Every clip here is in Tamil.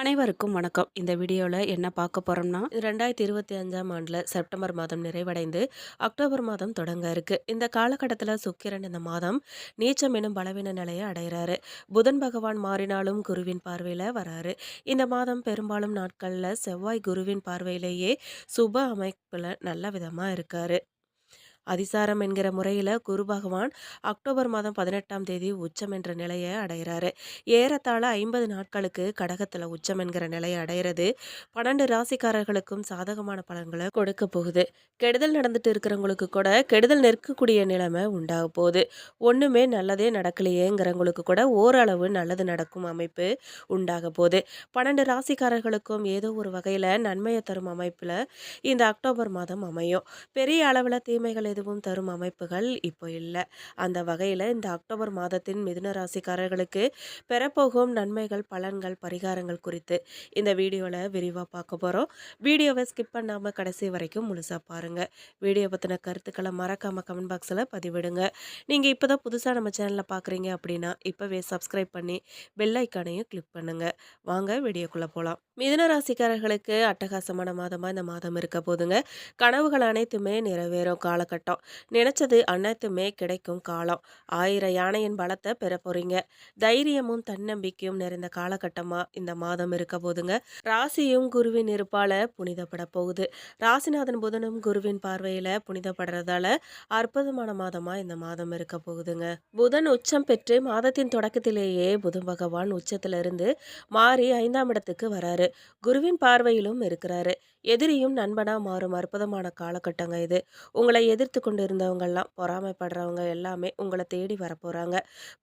அனைவருக்கும் வணக்கம். இந்த வீடியோவில் என்ன பார்க்க போகிறோம்னா ரெண்டாயிரத்தி இருபத்தி அஞ்சாம் ஆண்டில் செப்டம்பர் மாதம் நிறைவடைந்து அக்டோபர் மாதம் தொடங்க இருக்கு. இந்த காலகட்டத்தில் சுக்கிரன் இந்த மாதம் நீச்சம் எனும் பலவீன நிலையை அடைகிறாரு. புதன் பகவான் மாறினாலும் குருவின் பார்வையில் வராரு. இந்த மாதம் பெரும்பாலும் நாட்களில் செவ்வாய் குருவின் பார்வையிலேயே சுப அமைப்பில் நல்ல விதமாக இருக்காரு. அதிசாரம் என்கிற முறையில் குரு பகவான் அக்டோபர் மாதம் பதினெட்டாம் தேதி உச்சம் என்ற நிலையை அடைகிறாரு ஏறத்தாழ ஐம்பது நாட்களுக்கு கடகத்தில் உச்சம் என்கிற நிலையை அடைகிறது பன்னெண்டு ராசிக்காரர்களுக்கும் சாதகமான பலன்களை கொடுக்க போகுது. கெடுதல் நடந்துட்டு இருக்கிறவங்களுக்கு கூட கெடுதல் நிற்கக்கூடிய நிலைமை உண்டாக போகுது. ஒன்றுமே நல்லதே நடக்கலையேங்கிறவங்களுக்கு கூட ஓரளவு நல்லது நடக்கும் அமைப்பு உண்டாக போகுது. பன்னெண்டு ராசிக்காரர்களுக்கும் ஏதோ ஒரு வகையில் நன்மையை தரும் அமைப்பில் இந்த அக்டோபர் மாதம் அமையும். பெரிய அளவில் தீமைகள் எதுவும் தரும் அமைப்புகள் இப்போ இல்லை. அந்த வகையில் இந்த அக்டோபர் மாதத்தின் மிதுன ராசிக்காரர்களுக்கு பெறப்போகும் நன்மைகள் பலன்கள் பரிகாரங்கள் குறித்து இந்த வீடியோவில் விரிவாக பார்க்க போகிறோம் வீடியோவை ஸ்கிப் பண்ணாமல் கடைசி வரைக்கும் முழுசாக பாருங்கள் வீடியோ பற்றின கருத்துக்களை மறக்காமல் கமெண்ட் பாக்ஸில் பதிவிடுங்க. நீங்கள் இப்போ தான் புதுசாக நம்ம சேனலில் பார்க்குறீங்க அப்படின்னா இப்போவே சப்ஸ்கிரைப் பண்ணி பெல் ஐக்கானையும் கிளிக் பண்ணுங்கள் வாங்க வீடியோக்குள்ளே போகலாம் மிதுன ராசிக்காரர்களுக்கு அட்டகாசமான மாதமாக இந்த மாதம் இருக்க போதுங்க. கனவுகள் அனைத்துமே நிறைவேறும். காலகட்டம் நினைச்சது அனைத்துமே கிடைக்கும் காலம். ஆயிரம் யானையின் பலத்தை பெற போறீங்க தைரியமும் தன்னம்பிக்கையும் நிறைந்த காலகட்டமாக இந்த மாதம் இருக்க போதுங்க. ராசியும் குருவின் இருப்பால புனிதப்பட போகுது. ராசிநாதன் புதனும் குருவின் பார்வையில் புனிதப்படுறதால அற்புதமான மாதமாக இந்த மாதம் இருக்க போகுதுங்க. புதன் உச்சம் பெற்று மாதத்தின் தொடக்கத்திலேயே புதன் பகவான் உச்சத்திலிருந்து மாறி ஐந்தாம் இடத்துக்கு வராரு. குருவின் பார்வையிலும் இருக்கிறாரு. எதிரியும் நண்பனாக மாறும். அற்புதமான காலகட்டங்க இது. உங்களை எதிர்த்து கொண்டு இருந்தவங்கெல்லாம் பொறாமைப்படுறவங்க எல்லாமே உங்களை தேடி வரப்போகிறாங்க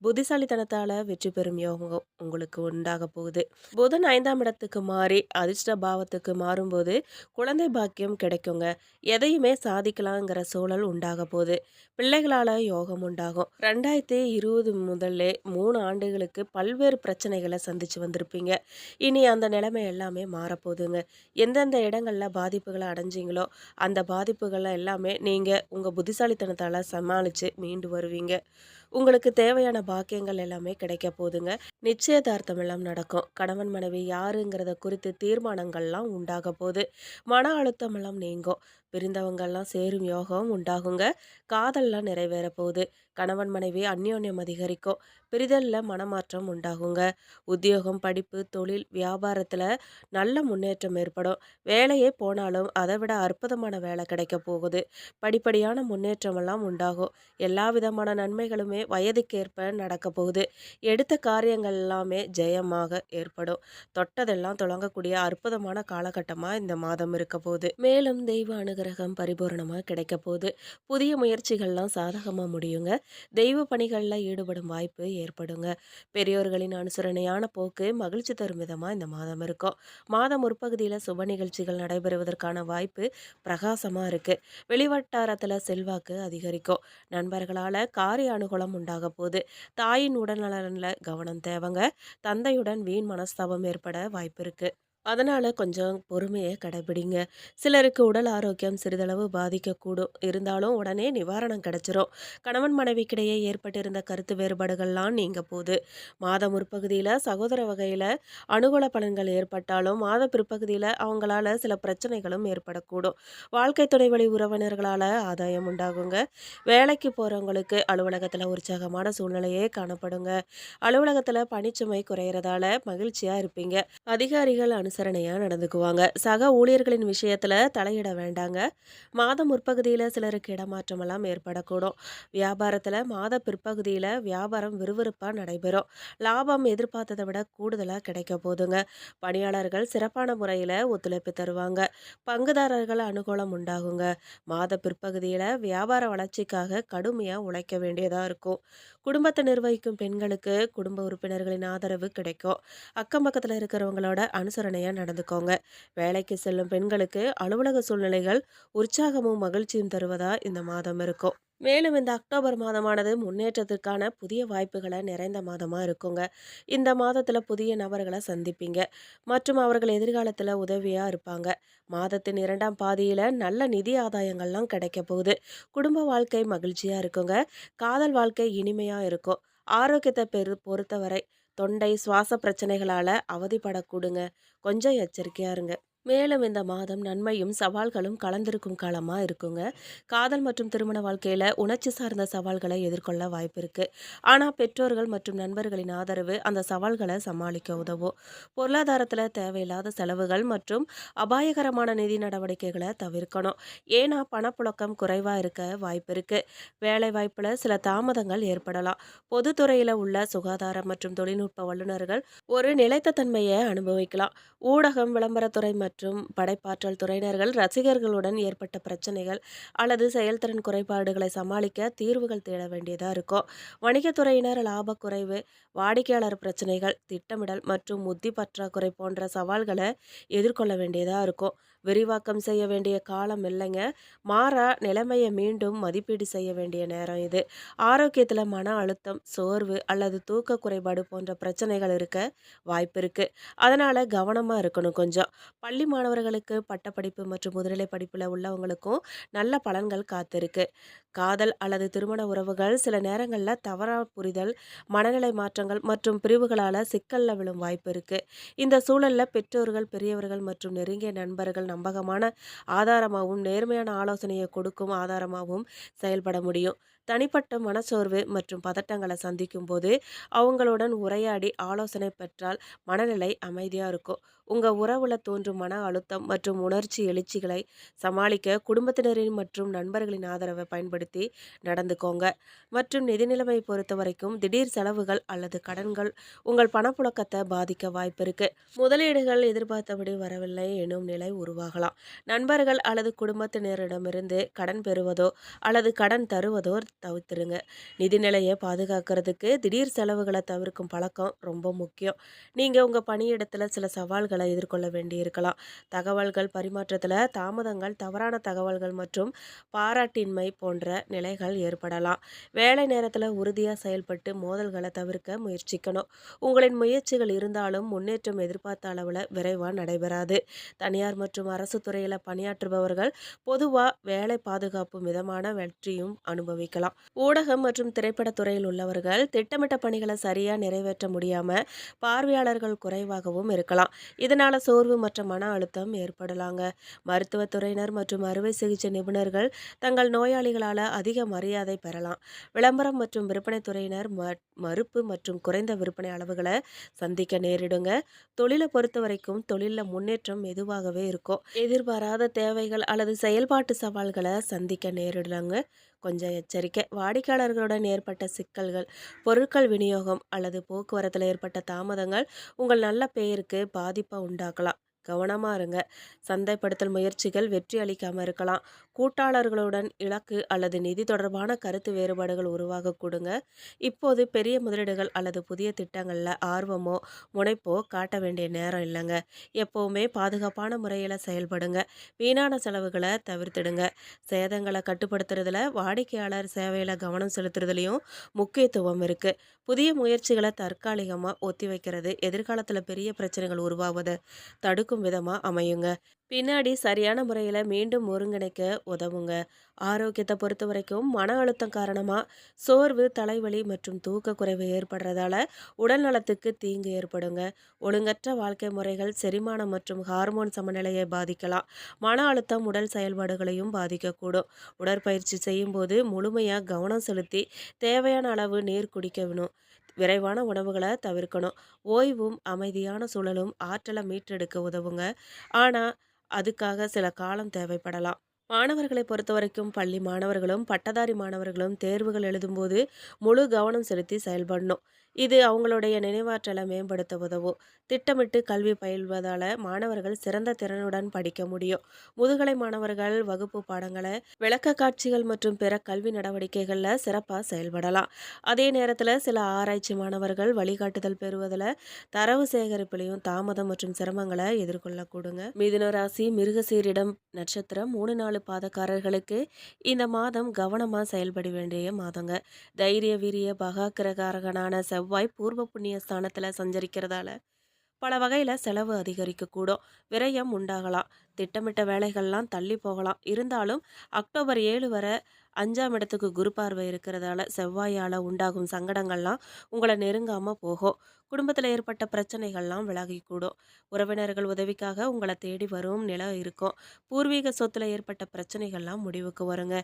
புத்திசாலித்தனத்தால் வெற்றி பெறும் யோகம் உங்களுக்கு உண்டாக போகுது. புதன் ஐந்தாம் இடத்துக்கு மாறி அதிர்ஷ்ட பாவத்துக்கு மாறும்போது குழந்தை பாக்கியம் கிடைக்குங்க. எதையுமே சாதிக்கலாங்கிற சூழல் உண்டாக போகுது. பிள்ளைகளால் யோகம் உண்டாகும். ரெண்டாயிரத்தி இருபது முதல்ல மூணு ஆண்டுகளுக்கு பல்வேறு பிரச்சனைகளை சந்திச்சு வந்திருப்பீங்க. இனி அந்த நிலைமை எல்லாமே மாறப்போகுதுங்க எந்தெந்த இடங்கள் இடங்களில் பாதிப்புகளை அடைஞ்சிங்களோ அந்த பாதிப்புகளை எல்லாமே நீங்கள் உங்கள் புத்திசாலித்தனத்தால் சமாளித்து மீண்டு வருவீங்க. உங்களுக்கு தேவையான பாக்கியங்கள் எல்லாமே கிடைக்க போகுதுங்க நிச்சயதார்த்தம் எல்லாம் நடக்கும். கணவன் மனைவி யாருங்கிறத குறித்து தீர்மானங்கள்லாம் உண்டாக போகுது. மன அழுத்தம் எல்லாம் நீங்கும். பிரிந்தவங்கள்லாம் சேரும் யோகம் உண்டாகுங்க. காதல்லாம் நிறைவேற போகுது. கணவன் மனைவி அந்யோன்யம் அதிகரிக்கும். பிரிதலில் மனமாற்றம் உண்டாகுங்க. உத்தியோகம் படிப்பு தொழில் வியாபாரத்தில் நல்ல முன்னேற்றம் ஏற்படும். வேலையே போனாலும் அதை விட அற்புதமான வேலை கிடைக்க போகுது. படிப்படியான முன்னேற்றமெல்லாம் உண்டாகும். எல்லா விதமான நன்மைகளுமே வயதுக்கேற்ப நடக்க போகுது. எடுத்த காரியங்கள் எல்லாமே ஜெயமாக ஏற்படும். தொட்டதெல்லாம் தொடங்கக்கூடிய அற்புதமான காலகட்டமாக இந்த மாதம் இருக்க போகுது. மேலும் தெய்வ அனுகிரகம் பரிபூர்ணமாக கிடைக்க போகுது. புதிய முயற்சிகள்லாம் சாதகமாக முடியுங்க. தெய்வ பணிகளில் ஈடுபடும் வாய்ப்பு ஏற்படுங்க. பெரியோர்களின் அனுசரணையான போக்கு மகிழ்ச்சி தரும் விதமாக இந்த மாதம் இருக்கும். மாதம் முற்பகுதியில் சுப நிகழ்ச்சிகள் நடைபெறுவதற்கான வாய்ப்பு பிரகாசமாக இருக்குது வெளிவட்டாரத்தில் செல்வாக்கு அதிகரிக்கும். நண்பர்களால் காரிய அனுகூலம் உண்டாக போகுது. தாயின் உடல்நலனில் கவனம் தேவைங்க. தந்தையுடன் வீண் மனஸ்தாபம் ஏற்பட வாய்ப்பு இருக்குது அதனால் கொஞ்சம் பொறுமையை கடைபிடிங்க. சிலருக்கு உடல் ஆரோக்கியம் சிறிதளவு பாதிக்கக்கூடும். இருந்தாலும் உடனே நிவாரணம் கிடச்சிரும். கணவன் மனைவிக்கிடையே ஏற்பட்டிருந்த கருத்து வேறுபாடுகள்லாம் நீங்கள் போகுது மாத முற்பகுதியில் சகோதர வகையில் அனுகூல பலன்கள் ஏற்பட்டாலும் மாத பிற்பகுதியில் அவங்களால சில பிரச்சனைகளும் ஏற்படக்கூடும். வாழ்க்கை துணை வழி உறவினர்களால் ஆதாயம் உண்டாகுங்க. வேலைக்கு போகிறவங்களுக்கு அலுவலகத்தில் உற்சாகமான சூழ்நிலையே காணப்படுங்க. அலுவலகத்தில் பணிச்சுமை குறையிறதால மகிழ்ச்சியாக இருப்பீங்க. அதிகாரிகள் அனு அனுசரணையாக நடந்துக்குவாங்க. சக ஊழியர்களின் விஷயத்தில் தலையிட வேண்டாங்க. மாதம் முற்பகுதியில் சிலருக்கு இடமாற்றமெல்லாம் ஏற்படக்கூடும். வியாபாரத்தில் மாத பிற்பகுதியில் வியாபாரம் விறுவிறுப்பாக நடைபெறும். லாபம் எதிர்பார்த்ததை விட கூடுதலாக கிடைக்க போதுங்க. பணியாளர்கள் சிறப்பான முறையில் ஒத்துழைப்பு தருவாங்க. பங்குதாரர்கள் அனுகூலம் உண்டாகுங்க. மாத பிற்பகுதியில் வியாபார வளர்ச்சிக்காக கடுமையாக உழைக்க வேண்டியதாக இருக்கும். குடும்பத்தை நிர்வகிக்கும் பெண்களுக்கு குடும்ப உறுப்பினர்களின் ஆதரவு கிடைக்கும். அக்கம் பக்கத்தில் இருக்கிறவங்களோட அனுசரணையாக நடந்துக்கோங்க. வேலைக்கு செல்லும் பெண்களுக்கு அலுவலக சூழ்நிலைகள் உற்சாகமும் மகிழ்ச்சியும் தருவதா இந்த மாதம் இருக்கும். மேலும் இந்த அக்டோபர் மாதமானது முன்னேற்றத்திற்கான புதிய வாய்ப்புகளை நிறைந்த மாதமாக இருக்குங்க. இந்த மாதத்தில் புதிய நபர்களை சந்திப்பீங்க. மற்றும் அவர்கள் எதிர்காலத்தில் உதவியாக இருப்பாங்க. மாதத்தின் இரண்டாம் பாதியில் நல்ல நிதி ஆதாயங்கள்லாம் கிடைக்க போகுது. குடும்ப வாழ்க்கை மகிழ்ச்சியாக இருக்குங்க. காதல் வாழ்க்கை இனிமையாக இருக்கும். ஆரோக்கியத்தை பெரு பொறுத்தவரை தொண்டை சுவாச பிரச்சனைகளால் அவதிப்படக்கூடுங்க. கொஞ்சம் எச்சரிக்கையாக இருங்க. மேலும் இந்த மாதம் நன்மையும் சவால்களும் கலந்திருக்கும் காலமாக இருக்குங்க. காதல் மற்றும் திருமண வாழ்க்கையில் உணர்ச்சி சார்ந்த சவால்களை எதிர்கொள்ள வாய்ப்பு இருக்குது ஆனால் பெற்றோர்கள் மற்றும் நண்பர்களின் ஆதரவு அந்த சவால்களை சமாளிக்க உதவும். பொருளாதாரத்தில் தேவையில்லாத செலவுகள் மற்றும் அபாயகரமான நிதி நடவடிக்கைகளை தவிர்க்கணும். ஏன்னா பணப்புழக்கம் குறைவாக இருக்க வாய்ப்பு இருக்குது வேலை சில தாமதங்கள் ஏற்படலாம். பொதுத்துறையில் உள்ள சுகாதாரம் மற்றும் தொழில்நுட்ப வல்லுநர்கள் ஒரு நிலைத்த தன்மையை அனுபவிக்கலாம். ஊடகம் விளம்பரத்துறை மற்றும் மற்றும் படைப்பாற்றல் துறையினர்கள் ரசிகர்களுடன் ஏற்பட்ட பிரச்சனைகள் அல்லது செயல்திறன் குறைபாடுகளை சமாளிக்க தீர்வுகள் தேட வேண்டியதாக இருக்கும். வணிகத்துறையினர் லாபக்குறைவு குறைவு வாடிக்கையாளர் பிரச்சனைகள் திட்டமிடல் மற்றும் புத்தி பற்றாக்குறை போன்ற சவால்களை எதிர்கொள்ள வேண்டியதாக இருக்கும். விரிவாக்கம் செய்ய வேண்டிய காலம் இல்லைங்க. மாறா நிலைமையை மீண்டும் மதிப்பீடு செய்ய வேண்டிய நேரம் இது. ஆரோக்கியத்தில் மன அழுத்தம் சோர்வு அல்லது தூக்க குறைபாடு போன்ற பிரச்சனைகள் இருக்க வாய்ப்பு இருக்கு. அதனால கவனமாக இருக்கணும் கொஞ்சம். பள்ளி மாணவர்களுக்கு பட்டப்படிப்பு மற்றும் முதுநிலை படிப்பில் உள்ளவங்களுக்கும் நல்ல பலன்கள் காத்திருக்கு. காதல் அல்லது திருமண உறவுகள் சில நேரங்களில் தவறா புரிதல் மனநிலை மாற்றம் மாற்றங்கள் மற்றும் பிரிவுகளால் சிக்கலில் விழும் வாய்ப்பு இருக்கு. இந்த சூழலில் பெற்றோர்கள் பெரியவர்கள் மற்றும் நெருங்கிய நண்பர்கள் நம்பகமான ஆதாரமாகவும் நேர்மையான ஆலோசனையை கொடுக்கும் ஆதாரமாகவும் செயல்பட முடியும். தனிப்பட்ட மனச்சோர்வு மற்றும் பதட்டங்களை சந்திக்கும் போது அவங்களுடன் உரையாடி ஆலோசனை பெற்றால் மனநிலை அமைதியாக இருக்கும். உங்கள் உறவுல தோன்றும் மன அழுத்தம் மற்றும் உணர்ச்சி எழுச்சிகளை சமாளிக்க குடும்பத்தினரின் மற்றும் நண்பர்களின் ஆதரவை பயன்படுத்தி நடந்துக்கோங்க. மற்றும் நிதி நிலைமை பொறுத்த வரைக்கும் திடீர் செலவுகள் அல்லது கடன்கள் உங்கள் பணப்புழக்கத்தை பாதிக்க வாய்ப்பு இருக்கு. முதலீடுகள் எதிர்பார்த்தபடி வரவில்லை எனும் நிலை உருவாகலாம். நண்பர்கள் அல்லது குடும்பத்தினரிடமிருந்து கடன் பெறுவதோ அல்லது கடன் தருவதோ தவிர்த்துருங்க. நிதிநிலையை பாதுகாக்கிறதுக்கு திடீர் செலவுகளை தவிர்க்கும் பழக்கம் ரொம்ப முக்கியம். நீங்கள் உங்கள் பணியிடத்தில் சில சவால்களை எதிர்கொள்ள வேண்டியிருக்கலாம் தகவல்கள் பரிமாற்றத்தில் தாமதங்கள் தவறான தகவல்கள் மற்றும் பாராட்டின்மை போன்ற நிலைகள் ஏற்படலாம். வேலை நேரத்தில் உறுதியாக செயல்பட்டு மோதல்களை தவிர்க்க முயற்சிக்கணும். உங்களின் முயற்சிகள் இருந்தாலும் முன்னேற்றம் எதிர்பார்த்த அளவில் விரைவாக நடைபெறாது. தனியார் மற்றும் அரசு துறையில் பணியாற்றுபவர்கள் பொதுவாக வேலை பாதுகாப்பு மிதமான வெற்றியும் அனுபவிக்கலாம். ஊடகம் மற்றும் திரைப்படத்துறையில் உள்ளவர்கள் திட்டமிட்ட பணிகளை சரியாக நிறைவேற்ற முடியாமல் பார்வையாளர்கள் குறைவாகவும் இருக்கலாம். இதனால சோர்வு மற்றும் மன அழுத்தம் ஏற்படலாங்க. மருத்துவத்துறையினர் மற்றும் அறுவை சிகிச்சை நிபுணர்கள் தங்கள் நோயாளிகளால் அதிக மரியாதை பெறலாம். விளம்பரம் மற்றும் விற்பனை துறையினர் மறுப்பு மற்றும் குறைந்த விற்பனை அளவுகளை சந்திக்க நேரிடுங்க. தொழிலை பொறுத்த வரைக்கும் தொழிலில் முன்னேற்றம் மெதுவாகவே இருக்கும். எதிர்பாராத தேவைகள் அல்லது செயல்பாட்டு சவால்களை சந்திக்க நேரிடுறாங்க கொஞ்சம் எச்சரிக்கை. வாடிக்கையாளர்களுடன் ஏற்பட்ட சிக்கல்கள் பொருட்கள் விநியோகம் அல்லது போக்குவரத்தில் ஏற்பட்ட தாமதங்கள் உங்கள் நல்ல பெயருக்கு பாதிப்பை உண்டாக்கலாம். கவனமாக இருங்க. சந்தைப்படுத்தல் முயற்சிகள் வெற்றி அளிக்காமல் இருக்கலாம். கூட்டாளர்களுடன் இலக்கு அல்லது நிதி தொடர்பான கருத்து வேறுபாடுகள் உருவாக கொடுங்க. இப்போது பெரிய முதலீடுகள் அல்லது புதிய திட்டங்களில் ஆர்வமோ முனைப்போ காட்ட வேண்டிய நேரம் இல்லைங்க. எப்போவுமே பாதுகாப்பான முறையில் செயல்படுங்க. வீணான செலவுகளை தவிர்த்துடுங்க. சேதங்களை கட்டுப்படுத்துறதுல வாடிக்கையாளர் சேவையில் கவனம் செலுத்துறதுலையும் முக்கியத்துவம் இருக்குது புதிய முயற்சிகளை தற்காலிகமாக ஒத்தி வைக்கிறது எதிர்காலத்தில் பெரிய பிரச்சனைகள் உருவாவதை தடுக்கும் விதமாக அமையுங்க. பின்னாடி சரியான முறையில் மீண்டும் ஒருங்கிணைக்க உதவுங்க. ஆரோக்கியத்தை பொறுத்த வரைக்கும் மன அழுத்தம் காரணமாக சோர்வு தலைவலி மற்றும் தூக்க குறைவு ஏற்படுறதால உடல் நலத்துக்கு தீங்கு ஏற்படுங்க. ஒழுங்கற்ற வாழ்க்கை முறைகள் செரிமானம் மற்றும் ஹார்மோன் சமநிலையை பாதிக்கலாம். மன அழுத்தம் உடல் செயல்பாடுகளையும் பாதிக்கக்கூடும். உடற்பயிற்சி செய்யும்போது முழுமையாக கவனம் செலுத்தி தேவையான அளவு நீர் குடிக்க வேணும். விரைவான உணவுகளை தவிர்க்கணும். ஓய்வும் அமைதியான சூழலும் ஆற்றலை மீட்டெடுக்க உதவுங்க. ஆனால் அதுக்காக சில காலம் தேவைப்படலாம். மாணவர்களை பொறுத்தவரைக்கும் பள்ளி மாணவர்களும் பட்டதாரி மாணவர்களும் தேர்வுகள் எழுதும்போது முழு கவனம் செலுத்தி செயல்படணும். இது அவங்களுடைய நினைவாற்றலை மேம்படுத்த உதவும். திட்டமிட்டு கல்வி பயில்வதால் மாணவர்கள் சிறந்த திறனுடன் படிக்க முடியும். முதுகலை மாணவர்கள் வகுப்பு பாடங்களை விளக்க காட்சிகள் மற்றும் பிற கல்வி நடவடிக்கைகளில் சிறப்பாக செயல்படலாம். அதே நேரத்தில் சில ஆராய்ச்சி மாணவர்கள் வழிகாட்டுதல் பெறுவதில் தரவு சேகரிப்பிலையும் தாமதம் மற்றும் சிரமங்களை எதிர்கொள்ளக்கூடுங்க மிதுன ராசி மிருகசீரிடம் நட்சத்திரம் மூணு நாலு பாதக்காரர்களுக்கு இந்த மாதம் கவனமாக செயல்பட வேண்டிய மாதங்க. தைரிய வீரிய பகாக்கிரகாரகனான செவ்வாய் பூர்வ புண்ணிய ஸ்தானத்தில் சஞ்சரிக்கிறதால பல வகையில் செலவு அதிகரிக்கக்கூடும். விரயம் உண்டாகலாம். திட்டமிட்ட வேலைகள்லாம் தள்ளி போகலாம். இருந்தாலும் அக்டோபர் ஏழு வரை அஞ்சாம் இடத்துக்கு குரு பார்வை இருக்கிறதால செவ்வாயால் உண்டாகும் சங்கடங்கள்லாம் உங்களை நெருங்காமல் போகும். குடும்பத்தில் ஏற்பட்ட பிரச்சனைகள்லாம் விலகி கூடும் உறவினர்கள் உதவிக்காக உங்களை தேடி வரும் நிலம் இருக்கும். பூர்வீக சொத்தில் ஏற்பட்ட பிரச்சனைகள்லாம் முடிவுக்கு வருங்க.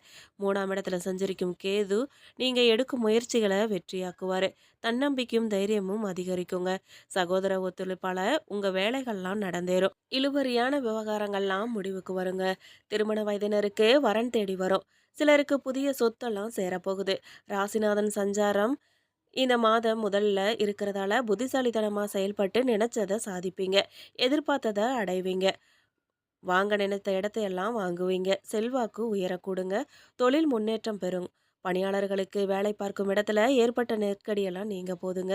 மூணாம் இடத்துல சஞ்சரிக்கும் கேது நீங்கள் எடுக்கும் முயற்சிகளை வெற்றியாக்குவார். தன்னம்பிக்கையும் தைரியமும் அதிகரிக்குங்க. சகோதர ஒத்துழைப்பால உங்கள் வேலைகள்லாம் நடந்தேறும். இழுபறியான விவகாரங்கள்லாம் முடிவுக்கு வருங்க. திருமண வயதினருக்கு வரன் தேடி வரும். சிலருக்கு புதிய சொத்தெல்லாம் சேரப்போகுது. ராசிநாதன் சஞ்சாரம் இந்த மாதம் முதல்ல இருக்கிறதால புத்திசாலித்தனமாக செயல்பட்டு நினைச்சதை சாதிப்பீங்க. எதிர்பார்த்ததை அடைவீங்க. வாங்க நினைத்த இடத்தையெல்லாம் வாங்குவீங்க. செல்வாக்கு உயரக்கூடுங்க. தொழில் முன்னேற்றம் பெறும். பணியாளர்களுக்கு வேலை பார்க்கும் இடத்துல ஏற்பட்ட நெருக்கடியெல்லாம் நீங்கள் போதுங்க.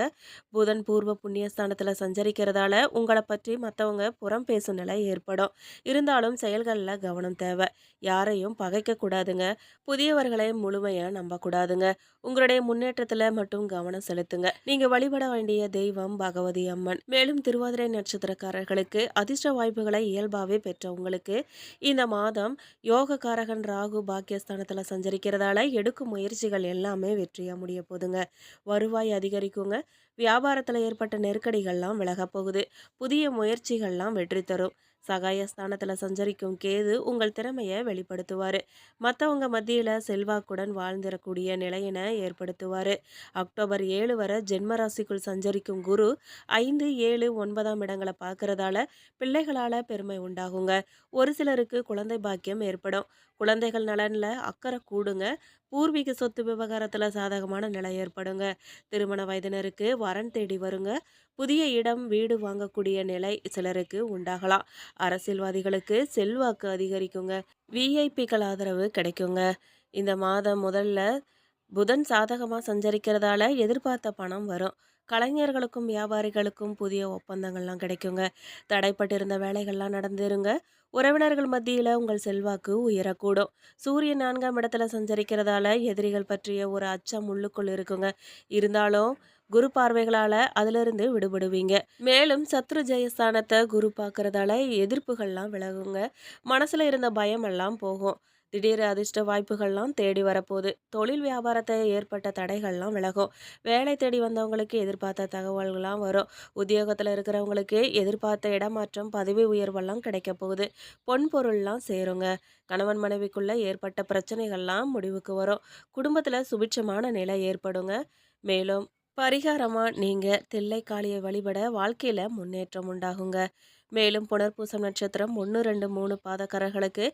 புதன் பூர்வ புண்ணியஸ்தானத்தில் சஞ்சரிக்கிறதால உங்களை பற்றி மற்றவங்க புறம் பேசும் நிலை ஏற்படும். இருந்தாலும் செயல்களில் கவனம் தேவை. யாரையும் பகைக்கக்கூடாதுங்க. புதியவர்களை முழுமையாக நம்பக்கூடாதுங்க. உங்களுடைய முன்னேற்றத்தில் மட்டும் கவனம் செலுத்துங்க. நீங்கள் வழிபட வேண்டிய தெய்வம் பகவதி அம்மன். மேலும் திருவாதிரை நட்சத்திரக்காரர்களுக்கு அதிர்ஷ்ட வாய்ப்புகளை இயல்பாகவே பெற்றவங்களுக்கு இந்த மாதம் யோகக்காரகன் ராகு பாக்கியஸ்தானத்தில் சஞ்சரிக்கிறதால எடுக்கும் முயற்சிகள் எல்லாமே வெற்றியாக முடிய போதுங்க வருவாய் அதிகரிக்குங்க. வியாபாரத்தில் ஏற்பட்ட நெருக்கடிகள்லாம் விலக போகுது. புதிய முயற்சிகள்லாம் வெற்றி தரும். சகாயஸ்தானத்தில் சஞ்சரிக்கும் கேது உங்கள் திறமையை வெளிப்படுத்துவார். மற்றவங்க மத்தியில் செல்வாக்குடன் வாழ்ந்திடக்கூடிய நிலையினை ஏற்படுத்துவார். அக்டோபர் ஏழு வரை ஜென்மராசிக்குள் சஞ்சரிக்கும் குரு ஐந்து ஏழு ஒன்பதாம் இடங்களை பார்க்கறதால பிள்ளைகளால் பெருமை உண்டாகுங்க. ஒரு சிலருக்கு குழந்தை பாக்கியம் ஏற்படும். குழந்தைகள் நலனில் அக்கறை கூடுங்க. பூர்வீக சொத்து விவகாரத்தில் சாதகமான நிலை ஏற்படுங்க. திருமண வயதினருக்கு வரன் தேடி வருங்க. புதிய இடம் வீடு வாங்கக்கூடிய நிலை சிலருக்கு உண்டாகலாம். அரசியல்வாதிகளுக்கு செல்வாக்கு அதிகரிக்குங்க. விஐபிக்கள் ஆதரவு கிடைக்குங்க. இந்த மாதம் முதல்ல புதன் சாதகமாக சஞ்சரிக்கிறதால எதிர்பார்த்த பணம் வரும். கலைஞர்களுக்கும் வியாபாரிகளுக்கும் புதிய ஒப்பந்தங்கள்லாம் கிடைக்குங்க. தடைப்பட்டிருந்த வேலைகள்லாம் நடந்துருங்க. உறவினர்கள் மத்தியில் உங்கள் செல்வாக்கு உயரக்கூடும். சூரியன் நான்காம் இடத்துல சஞ்சரிக்கிறதால எதிரிகள் பற்றிய ஒரு அச்சம் உள்ளுக்குள் இருக்குங்க. இருந்தாலும் குரு பார்வைகளால் அதிலிருந்து விடுபடுவீங்க. மேலும் சத்ரு ஜெயஸ்தானத்தை குரு பார்க்கறதால எதிர்ப்புகள்லாம் விலகுங்க. மனசில் இருந்த பயம் எல்லாம் போகும். திடீர் அதிர்ஷ்ட வாய்ப்புகள்லாம் தேடி வரப்போகுது. தொழில் வியாபாரத்தை ஏற்பட்ட தடைகள்லாம் விலகும். வேலை தேடி வந்தவங்களுக்கு எதிர்பார்த்த தகவல்கள்லாம் வரும். உத்தியோகத்தில் இருக்கிறவங்களுக்கு எதிர்பார்த்த இடமாற்றம் பதவி உயர்வெல்லாம் கிடைக்க போகுது. பொன் பொருள்லாம் சேருங்க. கணவன் மனைவிக்குள்ள ஏற்பட்ட பிரச்சனைகள்லாம் முடிவுக்கு வரும். குடும்பத்தில் சுபிட்சமான நிலை ஏற்படுங்க. மேலும் பரிகாரமாக நீங்கள் தில்லைக்காளியை வழிபட வாழ்க்கையில் முன்னேற்றம் உண்டாகுங்க. மேலும் புனர்பூசம் நட்சத்திரம் ஒன்று ரெண்டு மூணு பாதக்காரர்களுக்கு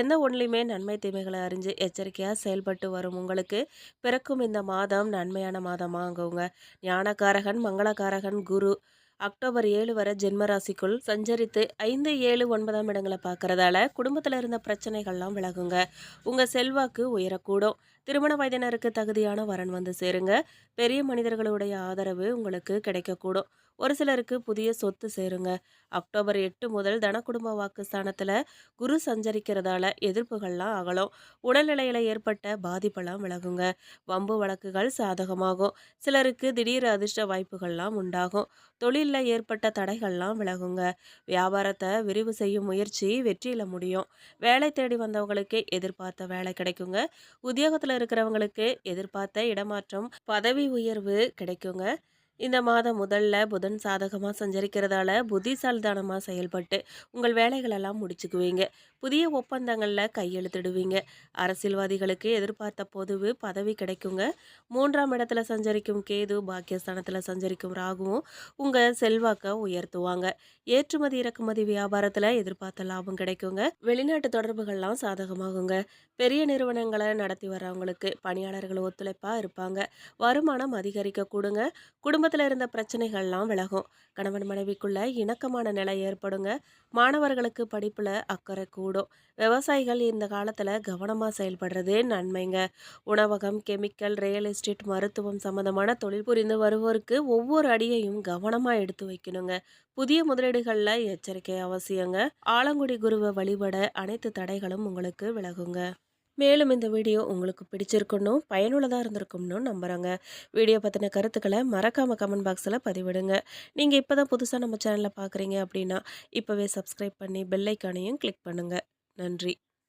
எந்த ஒன்றுலையுமே நன்மை தீமைகளை அறிஞ்சு எச்சரிக்கையாக செயல்பட்டு வரும் உங்களுக்கு. பிறக்கும் இந்த மாதம் நன்மையான மாதமாகுங்க ஞானக்காரகன் மங்களக்காரகன் குரு அக்டோபர் ஏழு வரை ஜென்மராசிக்குள் சஞ்சரித்து ஐந்து ஏழு ஒன்பதாம் இடங்களை பார்க்கறதால குடும்பத்தில் இருந்த பிரச்சனைகள்லாம் விலகுங்க. உங்கள் செல்வாக்கு உயரக்கூடும். திருமண வயதினருக்கு தகுதியான வரன் வந்து சேருங்க. பெரிய மனிதர்களுடைய ஆதரவு உங்களுக்கு கிடைக்கக்கூடும். ஒரு சிலருக்கு புதிய சொத்து சேருங்க. அக்டோபர் எட்டு முதல் தனக்குடும்ப வாக்கு ஸ்தானத்தில் குரு சஞ்சரிக்கிறதால எதிர்ப்புகள்லாம் அகலும். உடல்நிலையில் ஏற்பட்ட பாதிப்பெல்லாம் விலகுங்க. வம்பு வழக்குகள் சாதகமாகும். சிலருக்கு திடீர் அதிர்ஷ்ட வாய்ப்புகள்லாம் உண்டாகும். தொழிலில் ஏற்பட்ட தடைகள்லாம் விலகுங்க. வியாபாரத்தை விரிவு செய்யும் முயற்சி வெற்றியில் முடியும். வேலை தேடி வந்தவங்களுக்கு எதிர்பார்த்த வேலை கிடைக்குங்க. உத்தியோகத்தில் இருக்கிறவங்களுக்கு எதிர்பார்த்த இடமாற்றம் பதவி உயர்வு கிடைக்குங்க. இந்த மாதம் முதல்ல புதன் சாதகமாக சஞ்சரிக்கிறதால புத்திசாலிதானமாக செயல்பட்டு உங்கள் வேலைகளெல்லாம் முடிச்சுக்குவீங்க. புதிய ஒப்பந்தங்களில் கையெழுத்திடுவீங்க. அரசியல்வாதிகளுக்கு எதிர்பார்த்த பொதுவு பதவி கிடைக்குங்க. மூன்றாம் இடத்துல சஞ்சரிக்கும் கேது பாக்கியஸ்தானத்தில் சஞ்சரிக்கும் ராகுவும் உங்கள் செல்வாக்கை உயர்த்துவாங்க. ஏற்றுமதி இறக்குமதி வியாபாரத்தில் எதிர்பார்த்த லாபம் கிடைக்குங்க. வெளிநாட்டு தொடர்புகள்லாம் சாதகமாகுங்க. பெரிய நிறுவனங்களை நடத்தி வர்றவங்களுக்கு பணியாளர்கள் ஒத்துழைப்பாக இருப்பாங்க. வருமானம் அதிகரிக்க கூடுங்க குடும்பத்தில் இருந்த பிரச்சனைகள்லாம் விலகும். கணவன் மனைவிக்குள்ள இணக்கமான நிலை ஏற்படுங்க. மாணவர்களுக்கு படிப்பில் அக்கறை கூடும். விவசாயிகள் இந்த காலத்தில் கவனமாக செயல்படுறது நன்மைங்க. உணவகம் கெமிக்கல் ரியல் எஸ்டேட் மருத்துவம் சம்மந்தமான தொழில் புரிந்து வருவோருக்கு ஒவ்வொரு அடியையும் கவனமாக எடுத்து வைக்கணுங்க. புதிய முதலீடுகளில் எச்சரிக்கை அவசியங்க. ஆலங்குடி குருவை வழிபட அனைத்து தடைகளும் உங்களுக்கு விலகுங்க. மேலும் இந்த வீடியோ உங்களுக்கு பிடிச்சிருக்கணும் பயனுள்ளதாக இருந்திருக்கும்னு நம்புகிறாங்க வீடியோ பற்றின கருத்துக்களை மறக்காமல் கமெண்ட் பாக்ஸில் பதிவிடுங்க. நீங்கள் இப்போ தான் புதுசாக நம்ம சேனலில் பார்க்குறீங்க அப்படின்னா இப்போவே சப்ஸ்கிரைப் பண்ணி பெல்லைக்கானையும் கிளிக் பண்ணுங்கள் நன்றி.